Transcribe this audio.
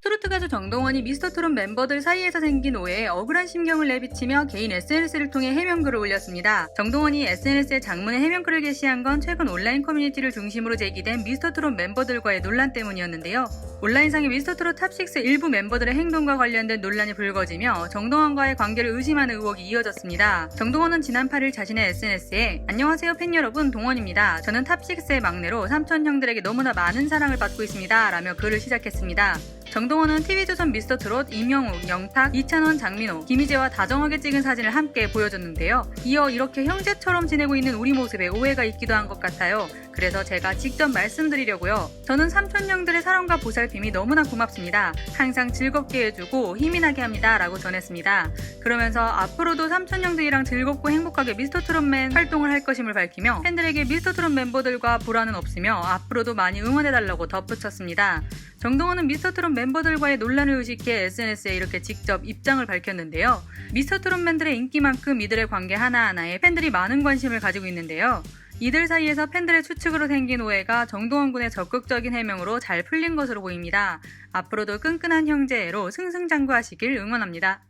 트로트 가수 정동원이 미스터 트롯 멤버들 사이에서 생긴 오해에 억울한 심경을 내비치며 개인 SNS를 통해 해명글을 올렸습니다. 정동원이 SNS에 장문의 해명글을 게시한 건 최근 온라인 커뮤니티를 중심으로 제기된 미스터 트롯 멤버들과의 논란 때문이었는데요. 온라인상의 미스터 트롯 탑6 일부 멤버들의 행동과 관련된 논란이 불거지며 정동원과의 관계를 의심하는 의혹이 이어졌습니다. 정동원은 지난 8일 자신의 SNS에 안녕하세요 팬 여러분 동원입니다. 저는 탑6의 막내로 삼촌 형들에게 너무나 많은 사랑을 받고 있습니다. 라며 글을 시작했습니다. 정동원은 TV조선 미스터 트롯, 임영웅, 영탁, 이찬원, 장민호, 김희재와 다정하게 찍은 사진을 함께 보여줬는데요. 이어 이렇게 형제처럼 지내고 있는 우리 모습에 오해가 있기도 한 것 같아요. 그래서 제가 직접 말씀드리려고요. 저는 삼촌형들의 사랑과 보살핌이 너무나 고맙습니다. 항상 즐겁게 해주고 힘이 나게 합니다. 라고 전했습니다. 그러면서 앞으로도 삼촌형들이랑 즐겁고 행복하게 미스터 트롯맨 활동을 할 것임을 밝히며 팬들에게 미스터 트롯 멤버들과 불화는 없으며 앞으로도 많이 응원해달라고 덧붙였습니다. 정동원은 미스터 트롯 멤버들과의 논란을 의식해 SNS에 이렇게 직접 입장을 밝혔는데요. 미스터 트롯맨들의 인기만큼 이들의 관계 하나하나에 팬들이 많은 관심을 가지고 있는데요. 이들 사이에서 팬들의 추측으로 생긴 오해가 정동원 군의 적극적인 해명으로 잘 풀린 것으로 보입니다. 앞으로도 끈끈한 형제애로 승승장구하시길 응원합니다.